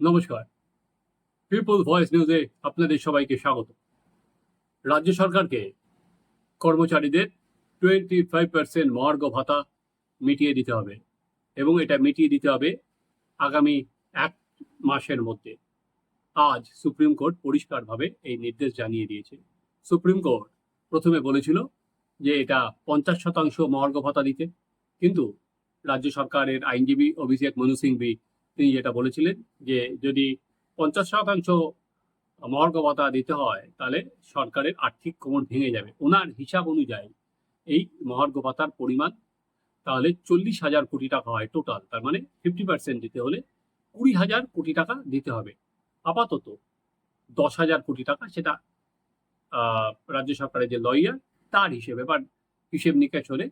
নমস্কার। People voice নিউজে আপনাদের সবাইকে স্বাগত। রাজ্য সরকারকে কর্মচারীদের টোয়েন্টি ফাইভ পার্সেন্ট মহার্ঘ ভাতা মিটিয়ে দিতে হবে এবং এটা মিটিয়ে দিতে হবে আগামী এক মাসের মধ্যে। আজ সুপ্রিম কোর্ট পরিষ্কারভাবে এই নির্দেশ জানিয়ে দিয়েছে। সুপ্রিম কোর্ট প্রথমে বলেছিল যে এটা পঞ্চাশ শতাংশ মহার্ঘ ভাতা দিতে। কিন্তু রাজ্য সরকারের আইনজীবী অভিষেক মনু সিংভি তিনি যেটা বলেছিলেন যে যদি পঞ্চাশ শতাংশ মহার্ঘ ভাতা দিতে হয়, তাহলে সরকারের আর্থিক কোমর ভেঙে যাবে। ওনার হিসাব অনুযায়ী এই মহার্ঘ ভাতার পরিমাণ তাহলে চল্লিশ হাজার কোটি টাকা হয় টোটাল তার মানে ফিফটি পার্সেন্ট দিতে হলে কুড়ি হাজার কোটি টাকা দিতে হবে। আপাতত দশ হাজার কোটি টাকা সেটা রাজ্য সরকারের যে লয়ার তার হিসেবে বা হিসেব নিকাশ হলে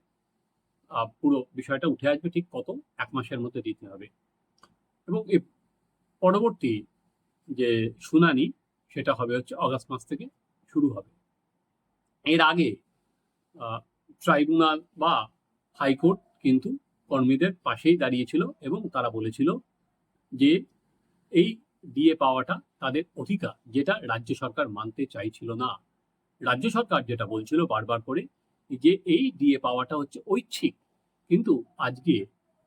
পুরো বিষয়টা উঠে আসবে ঠিক কত? এক মাসের মধ্যে দিতে হবে। এবং এর পরবর্তী যে শুনানি, সেটা হবে হচ্ছে অগাস্ট মাস থেকে শুরু হবে। এর আগে ট্রাইব্যুনাল বা হাইকোর্ট কিন্তু কর্মীদের পাশেই দাঁড়িয়েছিল এবং তারা বলেছিল যে এই ডিএ পাওয়াটা তাদের অধিকার, যেটা রাজ্য সরকার মানতে চাইছিল না। রাজ্য সরকার যেটা বলছিল বারবার করে যে এই ডিএ পাওয়াটা হচ্ছে ঐচ্ছিক। কিন্তু আজকে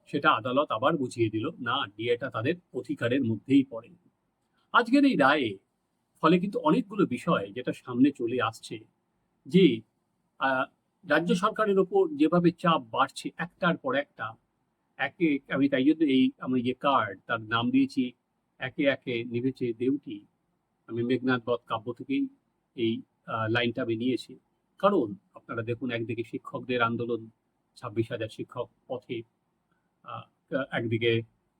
সেটা আদালত আবার বুঝিয়ে দিল, না, ডিএটা তাদের অধিকারের মধ্যেই পড়ে। আজকের এই রায়ে, ফলে কিন্তু অনেকগুলো বিষয় যেটা সামনে চলে আসছে, যে রাজ্য সরকারের ওপর যেভাবে চাপ বাড়ছে একটার পর একটা, একে, আমি তাই জন্য এই, আমি যে কার্ড তার নাম দিয়েছি, একে একে নিভেছে দেউটি, আমি মেঘনাথ বধ কাব্য থেকেই এই লাইনটা আমি নিয়েছি। কারণ, আপনারা দেখুন, একদিকে শিক্ষকদের আন্দোলন, ছাব্বিশ হাজার শিক্ষক পথে একদিকে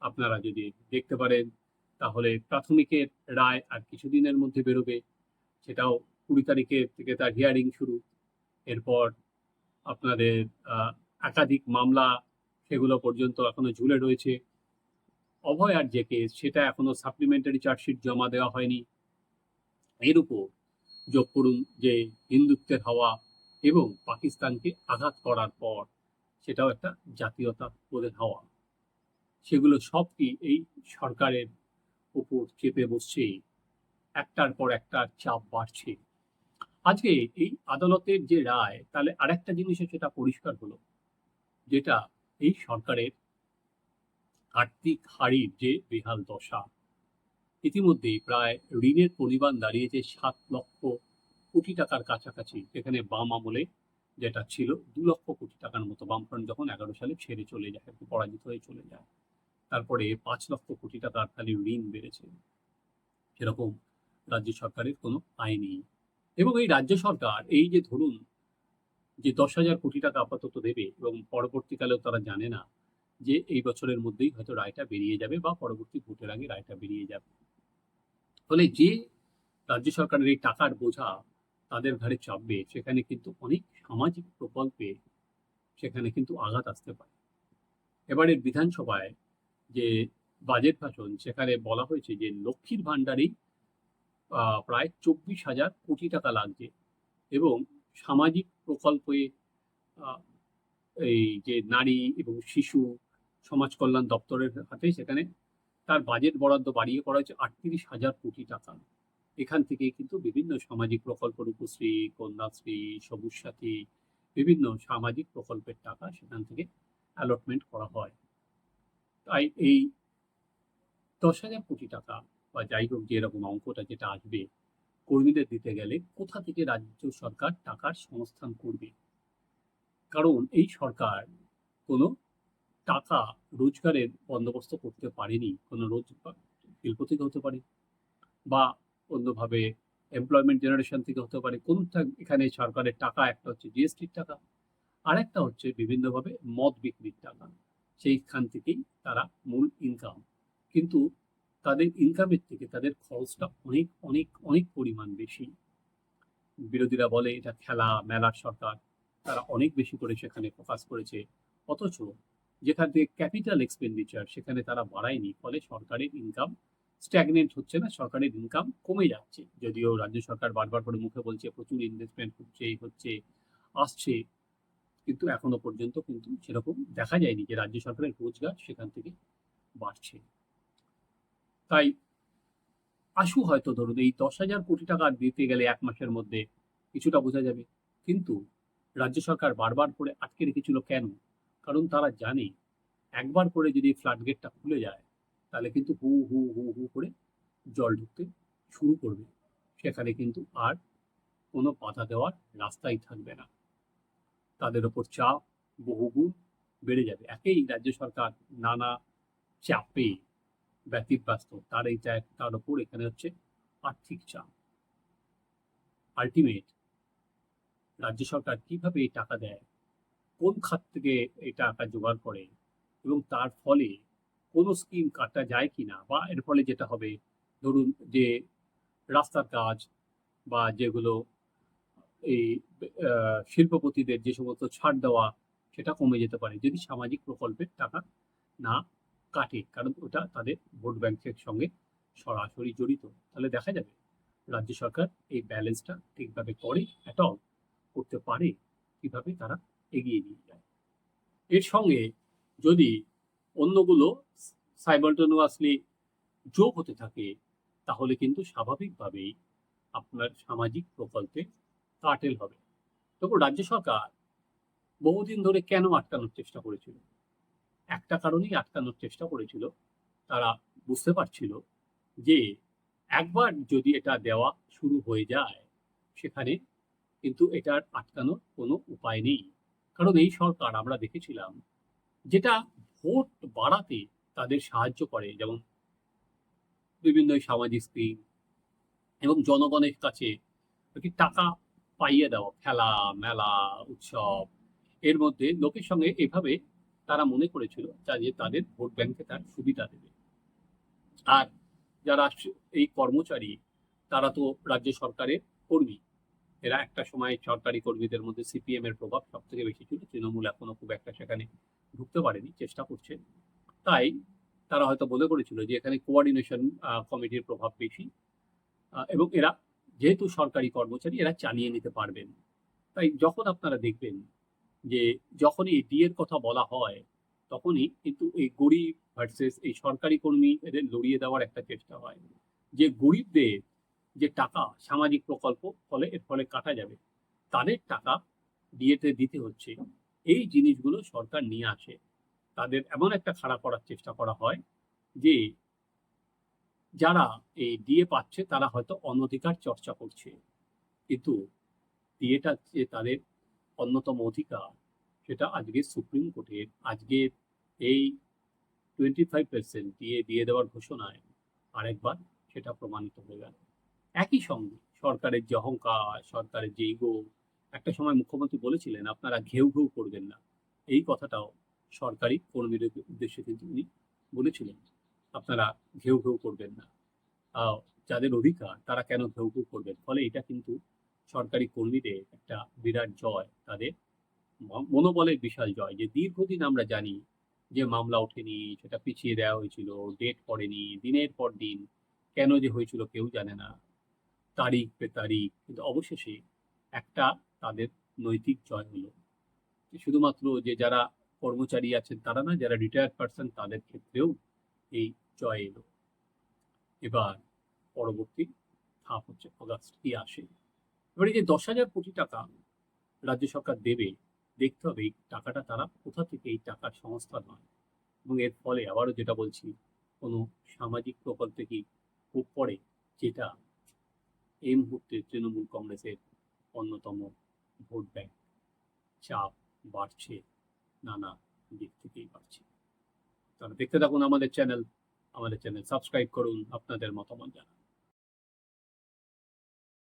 আপনারা যদি দেখতে পারেন, তাহলে প্রাথমিকের রায় আর কিছুদিনের মধ্যে বেরোবে। সেটাও কুড়ি তারিখের থেকে তার হিয়ারিং শুরু। এরপর আপনাদের একাধিক মামলা সেগুলো পর্যন্ত এখনও ঝুলে রয়েছে। অভয় আর যে কেস সেটা এখনও সাপ্লিমেন্টারি চার্জশিট জমা দেওয়া হয়নি। এর উপর যোগ করুন যে হিন্দুত্বের হওয়া এবং পাকিস্তানকে আঘাত করার পর সেটাও একটা জাতীয়তা বোধের হওয়া সেগুলো সব কি এই সরকারের উপর চেপে বসছে। একটার পর একটা চাপ বাড়ছে। আজকে এই আদালতের যে রায়, তাহলে আরেকটা জিনিসে সেটা পরিষ্কার হলো, যেটা এই সরকারের আর্থিক হারির যে বেহাল দশা ইতিমধ্যেই প্রায় ঋণের পরিমাণ দাঁড়িয়েছে সাত লক্ষ কোটি টাকার কাছাকাছি। যেখানে বাম আমলে যেটা ছিল, দু লক্ষ কোটি টাকার মতো বামফ্রন্ট যখন এগারো সালে ছেড়ে চলে যায়, একটু পরাজিত হয়ে চলে যায়, তারপরে পাঁচ লক্ষ কোটি টাকার খালি ঋণ বেড়েছে। সেরকম রাজ্য সরকারের কোনো আয় নেই। এবং এই রাজ্য সরকার, এই যে ধরুন যে দশ হাজার কোটি টাকা আপাতত দেবে এবং পরবর্তীকালেও তারা জানে না যে এই বছরের মধ্যেই হয়তো রায়টা বেরিয়ে যাবে বা পরবর্তী ভোটের আগে রায়টা বেরিয়ে যাবে। ফলে যে রাজ্য সরকারের এই টাকার বোঝা তাদের ঘাড়ে চাপবে, সেখানে কিন্তু অনেক সামাজিক প্রকল্পে সেখানে কিন্তু আঘাত আসতে পারে। এবারের বিধানসভায় যে বাজেট ভাষণ, সেখানে বলা হয়েছে যে লক্ষ্মীর ভাণ্ডারেই প্রায় চব্বিশ হাজার কোটি টাকা লাগছে এবং সামাজিক প্রকল্পে এই যে নারী এবং শিশু সমাজ কল্যাণ দপ্তরের হাতে সেখানে তার বাজেট বরাদ্দ বাড়িয়ে করা হয়েছে আটত্রিশ হাজার কোটি টাকা। এখান থেকে কিন্তু বিভিন্ন সামাজিক প্রকল্প রূপশ্রী কন্যাশ্রী, সবুজ সাথী, বিভিন্ন সামাজিক প্রকল্পের টাকা সেখান থেকে অ্যালটমেন্ট করা হয়। তাই এই দশ হাজার কোটি টাকা বা যাই হোক যে এরকম অঙ্কটা যেটা আসবে, কর্মীদের দিতে গেলে কোথা থেকে রাজ্য সরকার টাকার সংস্থান করবে? কারণ এই সরকার কোনো টাকা রোজগারের বন্দোবস্ত করতে পারেনি, কোনো রোজগার শিল্প থেকে হতে পারে, বা অন্যভাবে এমপ্লয়মেন্ট জেনারেশন থেকে হতে পারে, কোনটা এখানে সরকারের টাকা, একটা হচ্ছে জিএসটির টাকা আর একটা হচ্ছে বিভিন্নভাবে মদ বিক্রির টাকা। সেইখান থেকেই তারা মূল ইনকাম কিন্তু তাদের ইনকামের থেকে তাদের খরচটা অনেক অনেক অনেক পরিমাণ বেশি। বিরোধীরা বলে, এটা খেলা, মেলার সরকার। তারা অনেক বেশি করে সেখানে ফোকাস করেছে। অথচ যেখান থেকে ক্যাপিটাল এক্সপেন্ডিচার সেখানে তারা বাড়ায়নি। ফলে সরকারের ইনকাম স্ট্যাগনেন্ট হচ্ছে না, সরকারের ইনকাম কমে যাচ্ছে। যদিও রাজ্য সরকার বারবার করে মুখে বলছে, প্রচুর ইনভেস্টমেন্ট হচ্ছে হচ্ছে, আসছে। কিন্তু এখনও পর্যন্ত কিন্তু সেরকম দেখা যায়নি যে রাজ্য সরকারের রোজগার সেখান থেকে বাড়ছে। তাই আশু হয়তো ধরুন, এই দশ হাজার কোটি টাকা দিতে গেলে এক মাসের মধ্যে কিছুটা বোঝা যাবে। কিন্তু রাজ্য সরকার বারবার করে আটকে রেখেছিল কেন? কারণ তারা জানে, একবার করে যদি ফ্ল্যাট গেটটা খুলে যায় তাহলে কিন্তু হু হু হু হু করে জল ঢুকতে শুরু করবে। সেখানে কিন্তু আর কোনো বাধা দেওয়ার রাস্তাই থাকবে না। তাদের ওপর চাপ, বহুগুণ বেড়ে যাবে। একেই রাজ্য সরকার নানা চাপে ব্যতিব্যস্ত। তার এই তার ওপর এখানে হচ্ছে আর্থিক চাপ। আলটিমেট রাজ্য সরকার কীভাবে এই টাকা দেয়? কোন খাত থেকে এই টাকা জোগাড় করে? এবং তার ফলে কোনো স্কিম কাটা যায় কি না বা এর ফলে যেটা হবে, ধরুন যে রাস্তার কাজ বা যেগুলো এই শিল্পপতিদের যে সমস্ত ছাড় দেওয়া, সেটা কমে যেতে পারে যদি সামাজিক প্রকল্পের টাকা না কাটে। কারণ ওটা তাদের ভোট ব্যাংকের সঙ্গে সরাসরি জড়িত। তাহলে দেখা যাবে রাজ্য সরকার এই ব্যালেন্সটা ঠিকভাবে করে এট অল করতে পারে কীভাবে তারা এগিয়ে নিয়ে যায়। এর সঙ্গে যদি অন্যগুলো সাইমাল্টেনিয়াসলি যোগ হতে থাকে, তাহলে কিন্তু স্বাভাবিকভাবেই আপনার সামাজিক প্রকল্পে কাটেল হবে। তবু রাজ্য সরকার বহুদিন ধরে কেন আটকানোর চেষ্টা করেছিল? একটা কারণেই আটকানোর চেষ্টা করেছিল, তারা বুঝতে পারছিল যে একবার যদি এটা দেওয়া শুরু হয়ে যায়, সেখানে কিন্তু এটার আটকানোর কোনো উপায় নেই। কারণ এই সরকার, আমরা দেখেছিলাম, যেটা ভোট বাড়াতে তাদের সাহায্য করে, যেমন বিভিন্ন সামাজিক স্কিম এবং জনগণের কাছে টাকা পাইয়ে দেওয়া, খেলা, মেলা, উৎসব, এর মধ্যে লোকের সঙ্গে এভাবে তারা মনে করেছিল যে তাদের ভোট ব্যাংকে তার সুবিধা দেবে। আর যারা এই কর্মচারী, তারা তো রাজ্য সরকারের কর্মী। এরা একটা সময় সরকারি কর্মীদের মধ্যে সিপিএম এর প্রভাব সব থেকে বেশি ছিল। তৃণমূল এখনও খুব একটা সেখানে ঢুকতে পারেনি, চেষ্টা করছে। তাই তারা হয়তো মনে করেছিল যে এখানে কোঅর্ডিনেশন কমিটির প্রভাব বেশি। এবং এরা যেহেতু সরকারি কর্মচারী, এরা চালিয়ে নিতে পারবেন। তাই যখন আপনারা দেখবেন যে যখনই ডি এর কথা বলা হয়, তখনই কিন্তু এই গরিব ভার্সেস এই সরকারি কর্মী এদের লড়িয়ে দেওয়ার একটা চেষ্টা হয়। যে গরিবদের যে টাকা, সামাজিক প্রকল্প, ফলে এর ফলে কাটা যাবে, তাদের টাকা ডিএতে দিতে হচ্ছে। এই জিনিসগুলো সরকার নিয়ে আসে, তাদের এমন একটা খাড়া করার চেষ্টা করা হয় যে, যারা এই ডিএ পাচ্ছে তারা হয়তো অনধিকার চর্চা করছে। কিন্তু ডিএটা যে তাদের অন্যতম অধিকার, সেটা আজকে সুপ্রিম কোর্টের আজকের এই টোয়েন্টি ফাইভ পার্সেন্ট দিয়ে দিয়ে দেওয়ার ঘোষণায় আরেকবার সেটা প্রমাণিত হয়ে গেল। একই সঙ্গে সরকারের যে অহংকার, সরকারের যে ইগো একটা সময় মুখ্যমন্ত্রী বলেছিলেন, আপনারা ঘেউ ঘেউ করবেন না। এই কথাটাও সরকারি কর্মীদের উদ্দেশ্যে কিন্তু উনি বলেছিলেন, আপনারা ঘেউ ঘেউ করবেন না। যাদের অধিকার, তারা কেন ঘেউ ঘেউ করবেন? ফলে এটা কিন্তু সরকারি কর্মীদের একটা বিরাট জয়, তাদের মনোবলের বিশাল জয়। যে দীর্ঘদিন আমরা জানি যে মামলা ওঠেনি, সেটা পিছিয়ে দেওয়া হয়েছিল, ডেট পড়েনি, দিনের পর দিন কেন যে হয়েছিল কেউ জানে না, তারিখ পে তারিখ, কিন্তু অবশেষে একটা তাদের নৈতিক জয় হলো। শুধুমাত্র যে যারা কর্মচারী আছেন তারা না যারা রিটায়ার্ড পার্সন তাদের ক্ষেত্রেও এই জয় এলো। এবার পরবর্তী ধাপ হচ্ছে অগাস্ট কি আসে। এবার এই যে দশ হাজার কোটি টাকা রাজ্য সরকার দেবে, দেখতে হবে এই টাকাটা তারা কোথা থেকে এই টাকার সংস্থা নয়। এবং এর ফলে আবারও যেটা বলছি, কোনো সামাজিক প্রকল্পে কি খুব পড়ে যেটা এই মুহূর্তে তৃণমূল কংগ্রেসের অন্যতম ভোট ব্যাংক। চাপ বাড়ছে, নানা দিক থেকেই বাড়ছে। তাহলে দেখতে থাকুন আমাদের চ্যানেল। আমাদের চ্যানেল সাবস্ক্রাইব করুন, আপনাদের মতামত জানান।